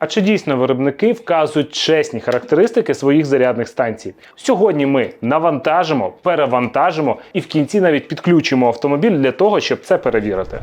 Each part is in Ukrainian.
А чи дійсно виробники вказують чесні характеристики своїх зарядних станцій? Сьогодні ми навантажимо, перевантажимо і в кінці навіть підключимо автомобіль для того, щоб це перевірити.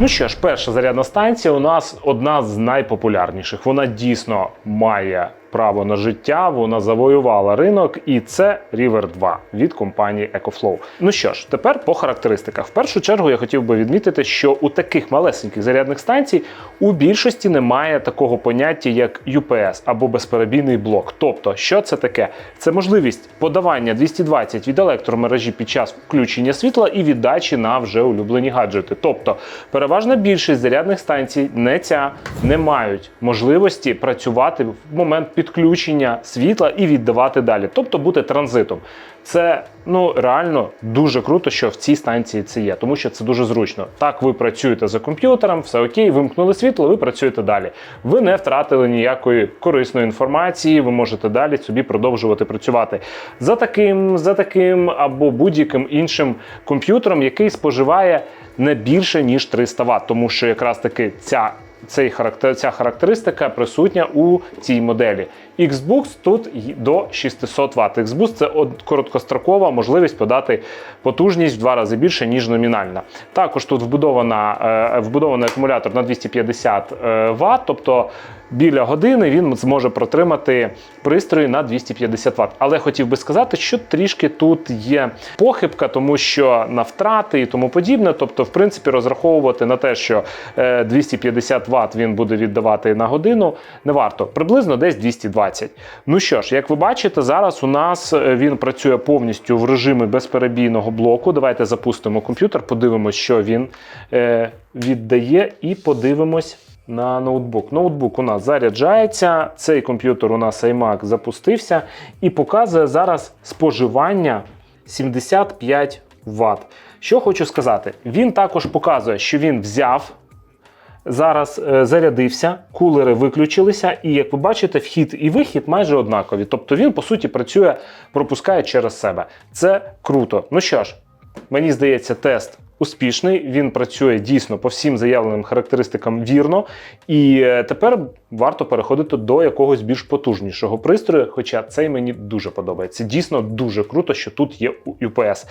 Ну що ж, перша зарядна станція у нас одна з найпопулярніших. Вона дійсно має право на життя, вона завоювала ринок, і це River 2 від компанії EcoFlow. Ну що ж, тепер по характеристиках. В першу чергу я хотів би відмітити, що у таких малесеньких зарядних станцій у більшості немає такого поняття, як UPS або безперебійний блок. Тобто, що це таке? Це можливість подавання 220 від електромережі під час включення світла і віддачі на вже улюблені гаджети. Тобто, переважна більшість зарядних станцій не ця не мають можливості працювати в момент підключення світла і віддавати далі, тобто бути транзитом. Це ну реально дуже круто, що в цій станції це є, тому що це дуже зручно. Так, ви працюєте за комп'ютером, все окей, вимкнули світло, ви працюєте далі. Ви не втратили ніякої корисної інформації, ви можете далі собі продовжувати працювати за таким, за таким або будь-яким іншим комп'ютером, який споживає не більше ніж 300 Вт, тому що якраз таки ця цей характер, ця характеристика присутня у цій моделі. Xboost тут до 600 Вт. Xboost – це от короткострокова можливість подати потужність в два рази більше, ніж номінальна. Також тут вбудована, е, вбудований акумулятор на 250 е, Вт, тобто біля години він зможе протримати пристрої на 250 Вт. Але хотів би сказати, що трішки тут є похибка, тому що на втрати і тому подібне. Тобто, в принципі, розраховувати на те, що е, 250 Вт він буде віддавати на годину, не варто. Приблизно десь 220. Ну що ж, як ви бачите, зараз у нас е, він працює повністю в режимі безперебійного блоку. Давайте запустимо комп'ютер, подивимось, що він е, віддає, і подивимось. На ноутбук. Ноутбук у нас заряджається. Цей комп'ютер у нас iMac запустився і показує зараз споживання 75 Вт. Що хочу сказати, він також показує, що він взяв. Зараз е, зарядився, кулери виключилися, і як ви бачите, вхід і вихід майже однакові. Тобто він, по суті, працює, пропускає через себе. Це круто. Ну що ж, мені здається, тест успішний. Він працює дійсно по всім заявленим характеристикам вірно. І е, тепер варто переходити до якогось більш потужнішого пристрою. Хоча цей мені дуже подобається. Дійсно дуже круто, що тут є UPS.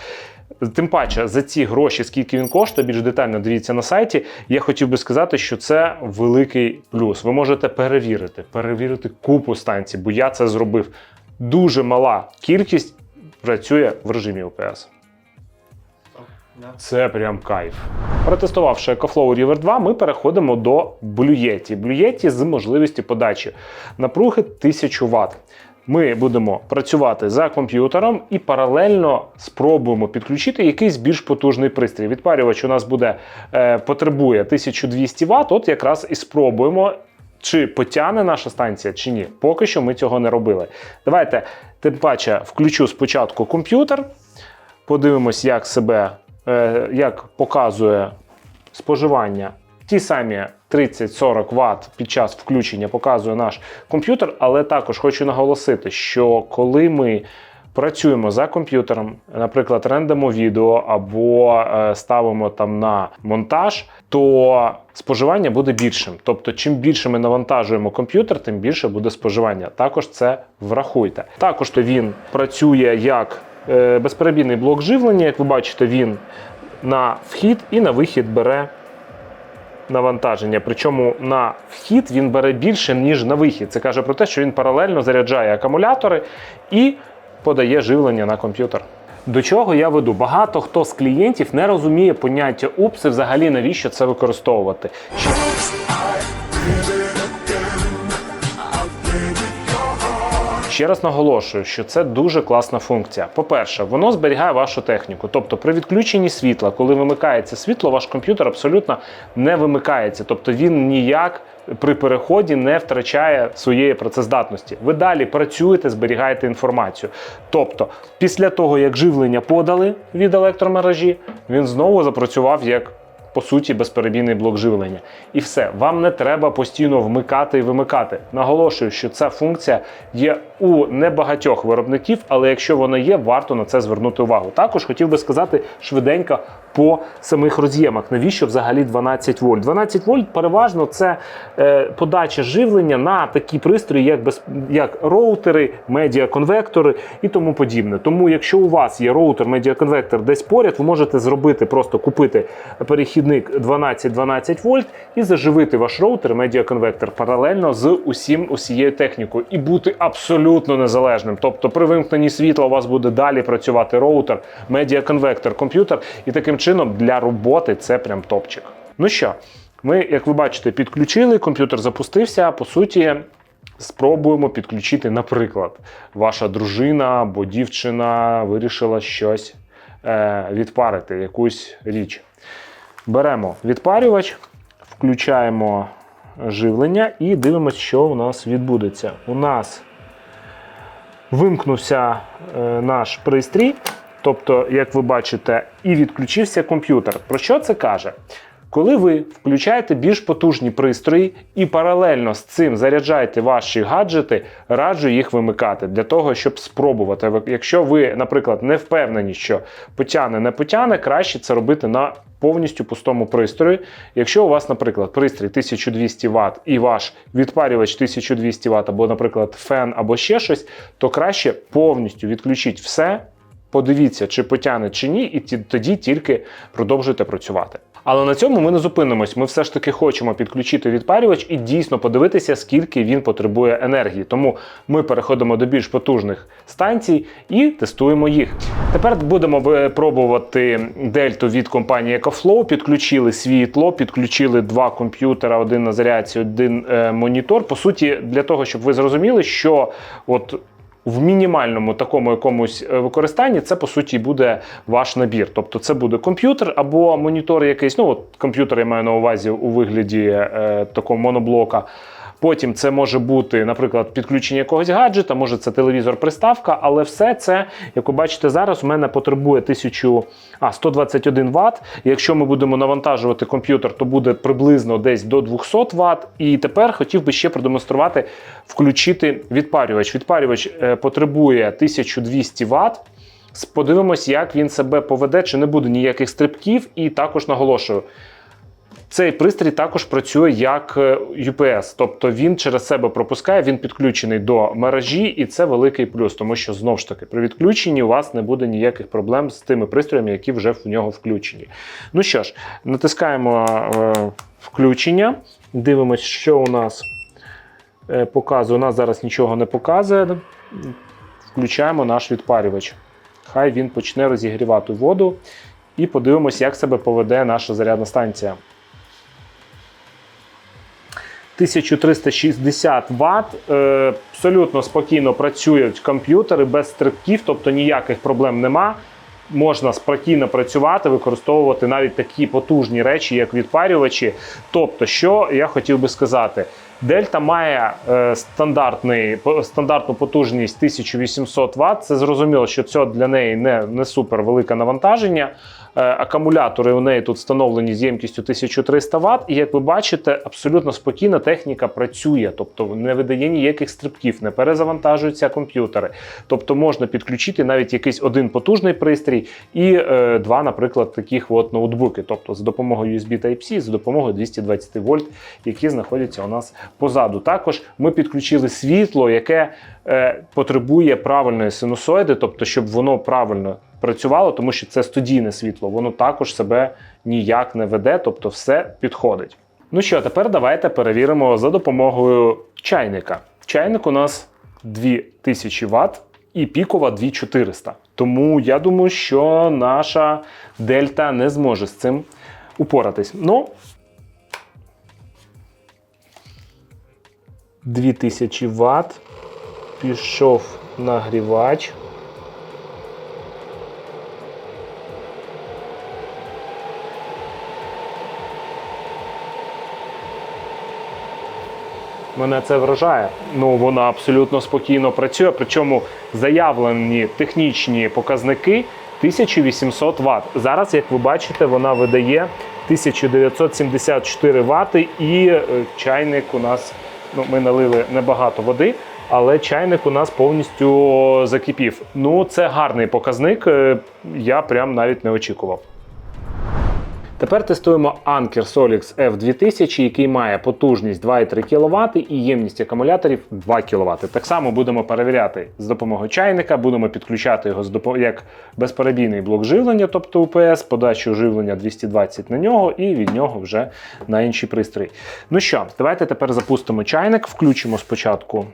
Тим паче за ці гроші, скільки він коштує, більш детально дивіться на сайті. Я хотів би сказати, що це великий плюс. Ви можете перевірити, перевірити купу станцій, бо я це зробив. Дуже мала кількість працює в режимі UPS. Це прям кайф. Протестувавши EcoFlow River 2, ми переходимо до. Blue Yeti з можливістю подачі напруги 1000 Вт. Ми будемо працювати за комп'ютером і паралельно спробуємо підключити якийсь більш потужний пристрій. Відпарювач у нас буде е, потребує 1200 Вт. От якраз і спробуємо. Чи потягне наша станція, чи ні. Поки що ми цього не робили. Давайте, тим паче, включу спочатку комп'ютер, подивимось, як себе як показує споживання, ті самі 30-40 Вт під час включення показує наш комп'ютер, але також хочу наголосити, що коли ми працюємо за комп'ютером, наприклад, рендимо відео або е, ставимо там на монтаж, то споживання буде більшим. Тобто, чим більше ми навантажуємо комп'ютер, тим більше буде споживання. Також це врахуйте. Також то він працює як Е, безперебійний блок живлення, як ви бачите, він на вхід і на вихід бере навантаження. Причому на вхід він бере більше, ніж на вихід. Це каже про те, що він паралельно заряджає акумулятори і подає живлення на комп'ютер. До чого я веду? Багато хто з клієнтів не розуміє поняття УПС і взагалі навіщо це використовувати. Ще раз наголошую, що це дуже класна функція. По-перше, воно зберігає вашу техніку. Тобто, при відключенні світла, коли вимикається світло, ваш комп'ютер абсолютно не вимикається. Тобто він ніяк при переході не втрачає своєї працездатності. Ви далі працюєте, зберігаєте інформацію. Тобто, після того, як живлення подали від електромережі, він знову запрацював як по суті безперебійний блок живлення. І все, вам не треба постійно вмикати і вимикати. Наголошую, що ця функція є у небагатьох виробників, але якщо вона є, варто на це звернути увагу. Також хотів би сказати швиденько по самих роз'ємах. Навіщо взагалі 12 вольт? 12 вольт переважно це е, подача живлення на такі пристрої, як без як роутери, медіаконвектори і тому подібне. Тому, якщо у вас є роутер, медіаконвектор десь поряд, ви можете зробити просто купити перехідник 12-12 вольт і заживити ваш роутер, медіаконвектор паралельно з усім усією технікою і бути абсолютно незалежним. Тобто, при вимкненні світла у вас буде далі працювати роутер, медіаконвектор, комп'ютер, і таким чином для роботи це прям топчик. Ну що, ми, як ви бачите, підключили, комп'ютер запустився. По суті, спробуємо підключити, наприклад, ваша дружина або дівчина вирішила щось е, відпарити, якусь річ. Беремо відпарювач, включаємо живлення і дивимося, що у нас відбудеться. У нас вимкнувся е, наш пристрій, тобто, як ви бачите, і відключився комп'ютер. Про що це каже? Коли ви включаєте більш потужні пристрої і паралельно з цим заряджаєте ваші гаджети, раджу їх вимикати для того, щоб спробувати. Якщо ви, наприклад, не впевнені, що потягне, не потягне, краще це робити на повністю пустому пристрої. Якщо у вас, наприклад, пристрій 1200 Вт і ваш відпарювач 1200 Вт, або, наприклад, фен, або ще щось, то краще повністю відключіть все. Подивіться, чи потягне чи ні, і тоді тільки продовжуйте працювати. Але на цьому ми не зупинимось. Ми все ж таки хочемо підключити відпарювач і дійсно подивитися, скільки він потребує енергії. Тому ми переходимо до більш потужних станцій і тестуємо їх. Тепер будемо ви- пробувати дельту від компанії EcoFlow. Підключили світло, підключили два комп'ютера, один на зарядці, один е, монітор. По суті, для того, щоб ви зрозуміли, що от в мінімальному такому якомусь е, використанні це по суті буде ваш набір. Тобто це буде комп'ютер або монітор якийсь. Ну от комп'ютер я маю на увазі у вигляді е, такого моноблока. Потім це може бути, наприклад, підключення якогось гаджета, може це телевізор-приставка, але все це, як ви бачите, зараз у мене потребує 1000, а, 121 Вт. Якщо ми будемо навантажувати комп'ютер, то буде приблизно десь до 200 Вт. І тепер хотів би ще продемонструвати, включити відпарювач. Відпарювач е, потребує 1200 Вт. Подивимось, як він себе поведе, чи не буде ніяких стрибків, і також наголошую. Цей пристрій також працює як е, UPS, тобто він через себе пропускає, він підключений до мережі, і це великий плюс, тому що знову ж таки при відключенні у вас не буде ніяких проблем з тими пристроями, які вже в нього включені. Ну що ж, натискаємо е, включення, дивимося, що у нас е, показує. У нас зараз нічого не показує. Включаємо наш відпарювач. Хай він почне розігрівати воду. І подивимося, як себе поведе наша зарядна станція. 1360 Вт. Е, абсолютно спокійно працюють комп'ютери без стрибків, тобто ніяких проблем нема. Можна спокійно працювати, використовувати навіть такі потужні речі, як відпарювачі. Тобто, що я хотів би сказати, Дельта має е, стандартний, стандартну потужність 1800 Вт. Це зрозуміло, що це для неї не, не супер велике навантаження. Е, акумулятори у неї тут встановлені з ємкістю 1300 Вт. І як ви бачите, абсолютно спокійно техніка працює, тобто не видає ніяких стрибків, не перезавантажуються комп'ютери. Тобто можна підключити навіть якийсь один потужний пристрій і е, два, наприклад, таких от ноутбуки, тобто за допомогою USB Type-C, за допомогою 220 вольт, які знаходяться у нас позаду. Також ми підключили світло, яке е, потребує правильної синусоїди, тобто щоб воно правильно працювало, тому що це студійне світло, воно також себе ніяк не веде, тобто все підходить. Ну що, тепер давайте перевіримо за допомогою чайника. Чайник у нас 2000 Вт і пікова 2400. Тому я думаю, що наша дельта не зможе з цим упоратись. Ну, 2000 Вт. Пішов нагрівач. Мене це вражає. Ну вона абсолютно спокійно працює. Причому заявлені технічні показники 1800 Вт. Зараз, як ви бачите, вона видає 1974 вати, і е, чайник у нас, ну, ми налили небагато води, але чайник у нас повністю закипів. Ну, це гарний показник. е, Я прям навіть не очікував. Тепер тестуємо Anker Solix F2000, який має потужність 2,3 кВт і ємність акумуляторів 2 кВт. Так само будемо перевіряти з допомогою чайника, будемо підключати його як безперебійний блок живлення, тобто УПС, подачу живлення 220 на нього і від нього вже на інший пристрій. Ну що, давайте тепер запустимо чайник, включимо спочатку.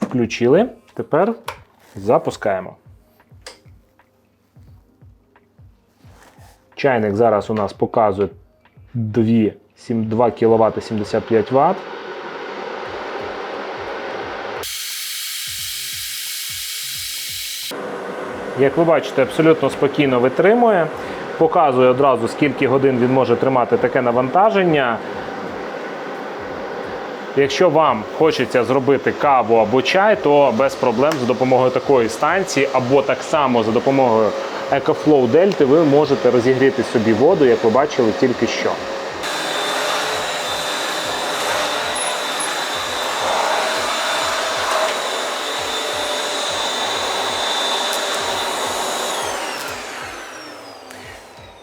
Включили. Тепер запускаємо. Чайник зараз у нас показує 2, 7, 2 кВт 75 Вт. Як ви бачите, абсолютно спокійно витримує. Показує одразу, скільки годин він може тримати таке навантаження. Якщо вам хочеться зробити каву або чай, то без проблем за допомогою такої станції, або так само за допомогою EcoFlow Delta ви можете розігріти собі воду, як ви бачили тільки що.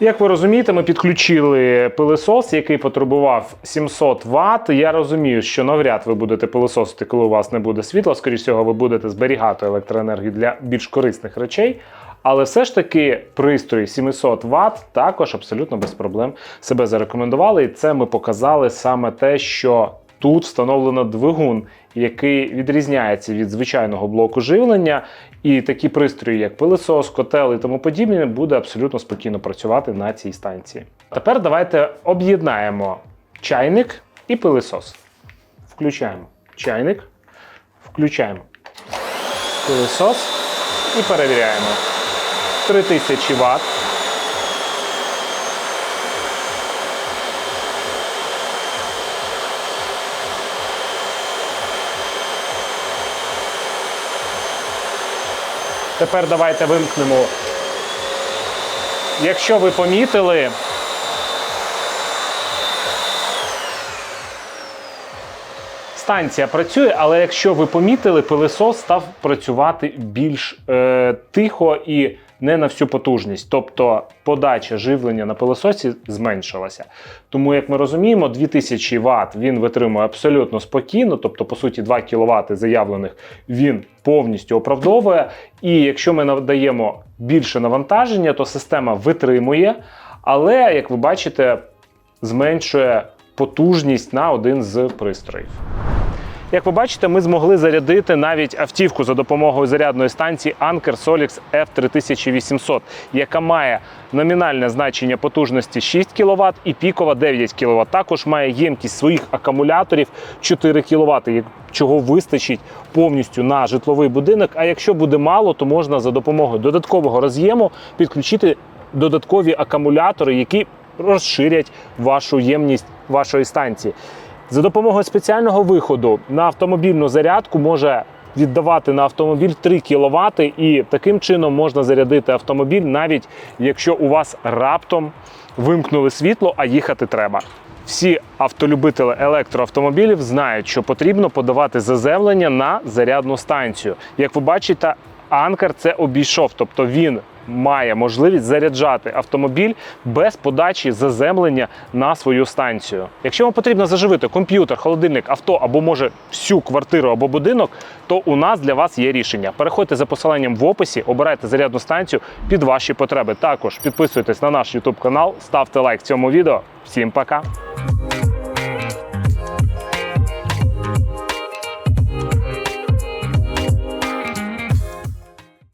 Як ви розумієте, ми підключили пилисос, який потребував 700 Вт. Я розумію, що навряд ви будете пилисосити, коли у вас не буде світла. Скоріше всього, ви будете зберігати електроенергію для більш корисних речей. Але все ж таки пристрій 700 Вт також абсолютно без проблем себе зарекомендували. І це ми показали саме те, що тут встановлено двигун, який відрізняється від звичайного блоку живлення. І такі пристрої, як пилисос, котел і тому подібне, буде абсолютно спокійно працювати на цій станції. Тепер давайте об'єднаємо чайник і пилисос. Включаємо чайник, включаємо пилисос і перевіряємо. 3000 Вт. Тепер давайте вимкнемо. Якщо ви помітили, станція працює, але якщо ви помітили, пилисос став працювати більш е, тихо і не на всю потужність. Тобто подача живлення на пилисосі зменшилася. Тому, як ми розуміємо, 2000 Вт він витримує абсолютно спокійно, тобто, по суті, 2 кВт заявлених він повністю оправдовує. І якщо ми надаємо більше навантаження, то система витримує, але, як ви бачите, зменшує потужність на один з пристроїв. Як ви бачите, ми змогли зарядити навіть автівку за допомогою зарядної станції Anker Solix F3800, яка має номінальне значення потужності 6 кВт і пікова 9 кВт. Також має ємкість своїх акумуляторів 4 кВт, чого вистачить повністю на житловий будинок. А якщо буде мало, то можна за допомогою додаткового роз'єму підключити додаткові акумулятори, які розширять вашу ємність вашої станції. За допомогою спеціального виходу на автомобільну зарядку може віддавати на автомобіль 3 кВт, і таким чином можна зарядити автомобіль, навіть якщо у вас раптом вимкнули світло, а їхати треба. Всі автолюбителі електроавтомобілів знають, що потрібно подавати заземлення на зарядну станцію. Як ви бачите, Анкер це обійшов, тобто він має можливість заряджати автомобіль без подачі заземлення на свою станцію. Якщо вам потрібно заживити комп'ютер, холодильник, авто або може всю квартиру або будинок, то у нас для вас є рішення. Переходьте за посиланням в описі, обирайте зарядну станцію під ваші потреби. Також підписуйтесь на наш YouTube канал, ставте лайк цьому відео. Всім пока!